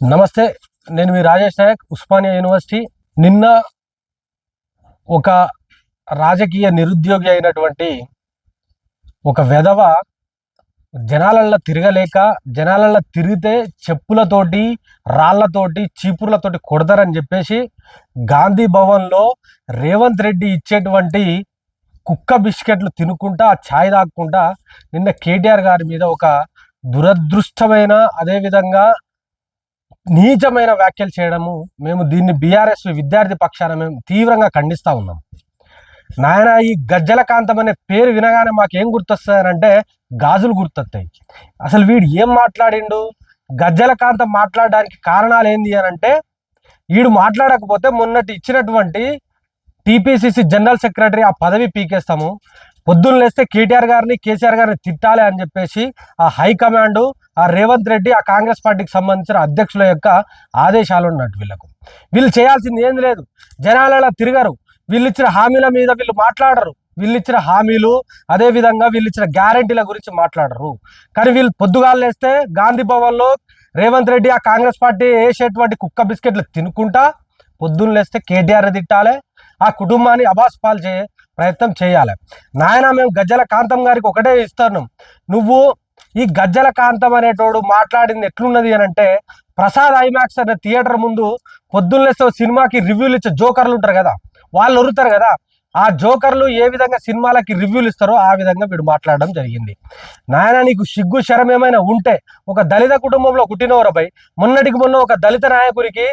నమస్తే నేను మీ రాజేష్ నాయక్ ఉస్మానియా యూనివర్సిటీ. నిన్న ఒక రాజకీయ నిరుద్యోగి అయినటువంటి ఒక వెధవ జనాలల్లో తిరగలేక జనాలల్లో తిరిగితే చెప్పులతోటి రాళ్ళతోటి చీపుర్లతోటి కొడతారని చెప్పేసి గాంధీ భవన్లో రేవంత్ రెడ్డి ఇచ్చేటువంటి కుక్క బిస్కెట్లు తినుకుంటా ఆ ఛాయ్ తాక్కుంటా నిన్న కేటీఆర్ గారి మీద ఒక దురదృష్టమైన అదేవిధంగా నీచమైన వ్యాఖ్యలు చేయడము మేము దీన్ని బీఆర్ఎస్ విద్యార్థి పక్షాన మేము తీవ్రంగా ఖండిస్తూ ఉన్నాం. నాయన ఈ గజ్జల కాంతం అనే పేరు వినగానే మాకేం గుర్తొస్తాయనంటే గాజులు గుర్తొస్తాయి. అసలు వీడు ఏం మాట్లాడిండు? గజ్జల కాంతం మాట్లాడడానికి కారణాలు ఏంది అని అంటే వీడు మాట్లాడకపోతే మొన్నటి ఇచ్చినటువంటి టీపీసీసీ జనరల్ సెక్రటరీ ఆ పదవి పీకేస్తాము. పొద్దున్న లేస్తే కేటీఆర్ గారిని కేసీఆర్ గారిని తిట్టాలి అని చెప్పేసి ఆ హైకమాండ్ ఆ రేవంత్ రెడ్డి ఆ కాంగ్రెస్ పార్టీకి సంబంధించిన అధ్యక్షుల యొక్క ఆదేశాలు ఉన్నట్టు వీళ్ళకు. వీళ్ళు చేయాల్సింది ఏం లేదు. జనాలలో తిరగరు. వీళ్ళు ఇచ్చిన హామీల మీద వీళ్ళు మాట్లాడరు. వీళ్ళు ఇచ్చిన హామీలు అదే విధంగా వీళ్ళు ఇచ్చిన గ్యారంటీల గురించి మాట్లాడరు. కానీ వీళ్ళు పొద్దుగాలు వేస్తే గాంధీ భవన్లో రేవంత్ రెడ్డి ఆ కాంగ్రెస్ పార్టీ వేసేటువంటి కుక్క బిస్కెట్లు తినుకుంటా పొద్దున్న లేస్తే కేటీఆర్ తిట్టాలి ఆ కుటుంబాన్ని అబాస్ పాల్చే ప్రయత్నం చేయాలి. నాయన మేము గజ్జల కాంతం గారికి ఒకటే ఇస్తాను నువ్వు ఈ గజ్జల కాంతం అనేటోడు మాట్లాడింది ఎట్లున్నది అని అంటే ప్రసాద్ ఐమాక్స్ అనే థియేటర్ ముందు పొద్దున్నేస్తే సినిమాకి రివ్యూలు ఇచ్చే జోకర్లు ఉంటారు కదా వాళ్ళు వరుతారు కదా ఆ జోకర్లు ఏ విధంగా సినిమాలకి రివ్యూలు ఇస్తారో ఆ విధంగా వీడు మాట్లాడడం జరిగింది. నాయన నీకు సిగ్గు శరం ఏమైనా ఉంటే ఒక దళిత కుటుంబంలో పుట్టినవరపై మొన్నటికి మొన్న ఒక దళిత నాయకుడికి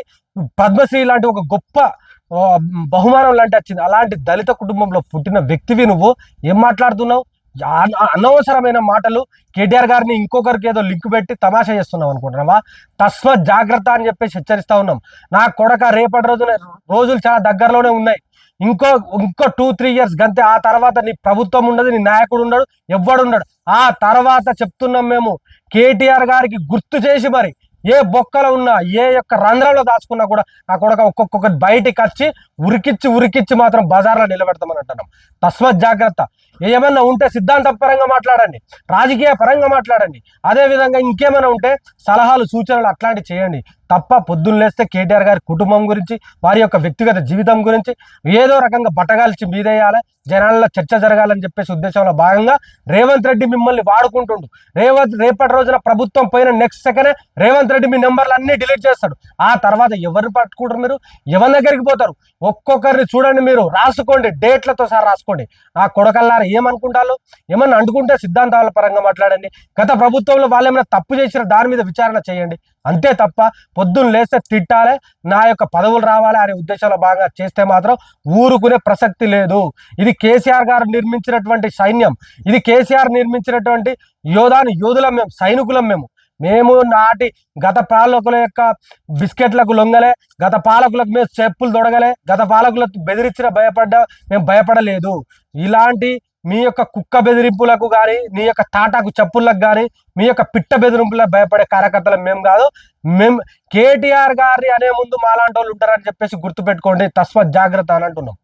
పద్మశ్రీ లాంటి ఒక గొప్ప బహుమానం లాంటి వచ్చింది. అలాంటి దళిత కుటుంబంలో పుట్టిన వ్యక్తివి నువ్వు? ఏం మాట్లాడుతున్నావు? అనవసరమైన మాటలు కేటీఆర్ గారిని ఇంకొకరికి ఏదో లింక్ పెట్టి తమాషా చేస్తున్నాం అనుకుంటున్నావా? తస్వ జాగ్రత్త అని చెప్పేసి హెచ్చరిస్తా ఉన్నాం. నా కొడక రేపటి రోజున రోజులు చాలా దగ్గరలోనే ఉన్నాయి. ఇంకో ఇంకో టూ త్రీ ఇయర్స్ గంతే ఆ తర్వాత నీ ప్రభుత్వం ఉండదు నీ నాయకుడు ఉండడు ఎవ్వడు ఉండడు. ఆ తర్వాత చెప్తున్నాం మేము. కేటీఆర్ గారికి గుర్తు చేసి మరి ఏ బొక్కలో ఉన్నా ఏ యొక్క రంధ్రంలో దాచుకున్నా కూడా నా కొడక ఒక్కొక్కటి బయటికి వచ్చి ఉరికిచ్చి ఉరికిచ్చి మాత్రం బజార్లో నిలబెడతామని అంటున్నాం. తస్వ జాగ్రత్త. ఏమైనా ఉంటే సిద్ధాంత పరంగా మాట్లాడండి రాజకీయ పరంగా మాట్లాడండి. అదేవిధంగా ఇంకేమైనా ఉంటే సలహాలు సూచనలు అట్లాంటివి చేయండి. తప్ప పొద్దున్న లేస్తే కేటీఆర్ గారి కుటుంబం గురించి వారి యొక్క వ్యక్తిగత జీవితం గురించి ఏదో రకంగా బట్టగాల్చి మీదేయాలి. జనాల్లో చర్చ జరగాలని చెప్పేసి ఉద్దేశంలో భాగంగా రేవంత్ రెడ్డి మిమ్మల్ని వాడుకుంటుండు. రేవంత్ రేపటి రోజున ప్రభుత్వం పోయిన నెక్స్ట్ సెకండ్ రేవంత్ రెడ్డి మీ నెంబర్లు అన్ని డిలీట్ చేస్తాడు. ఆ తర్వాత ఎవరిని పట్టుకుంటారు మీరు? ఎవరి దగ్గరికి పోతారు? ఒక్కొక్కరిని చూడండి మీరు రాసుకోండి డేట్లతో సార్ రాసుకోండి. ఆ కొడకల్లారి ఏమనుకుంటారు ఏమన్నా అంటుకుంటే సిద్ధాంతాల పరంగా మాట్లాడండి. గత ప్రభుత్వంలో వాళ్ళు ఏమైనా తప్పు చేసిన దాని మీద విచారణ చేయండి. అంతే తప్ప పొద్దున్న లేస్తే తిట్టాలి నా యొక్క పదవులు రావాలి అనే ఉద్దేశంలో భాగంగా చేస్తే మాత్రం ఊరుకునే ప్రసక్తి లేదు. ఇది కేసీఆర్ గారు నిర్మించినటువంటి సైన్యం. ఇది కేసీఆర్ నిర్మించినటువంటి యోధాని యోధులం మేము సైనికులం మేము. మేము నాటి గత పాలకుల యొక్క బిస్కెట్లకు లొంగలే గత పాలకులకు మేము చెప్పులు తొడగలే గత పాలకులకు బెదిరించిన భయపడ్డా మేము భయపడలేదు. ఇలాంటి మీ యొక్క కుక్క బెదిరింపులకు కానీ మీ యొక్క తాటాకు చెప్పులకు కానీ మీ యొక్క పిట్ట బెదిరింపులకు భయపడే కార్యకర్తలు మేము కాదు. మేము కేటీఆర్ గారి అనే ముందు మాలాంటి వాళ్ళు ఉంటారని చెప్పేసి గుర్తుపెట్టుకోండి. తస్వత్ జాగ్రత్త అని అంటున్నాం.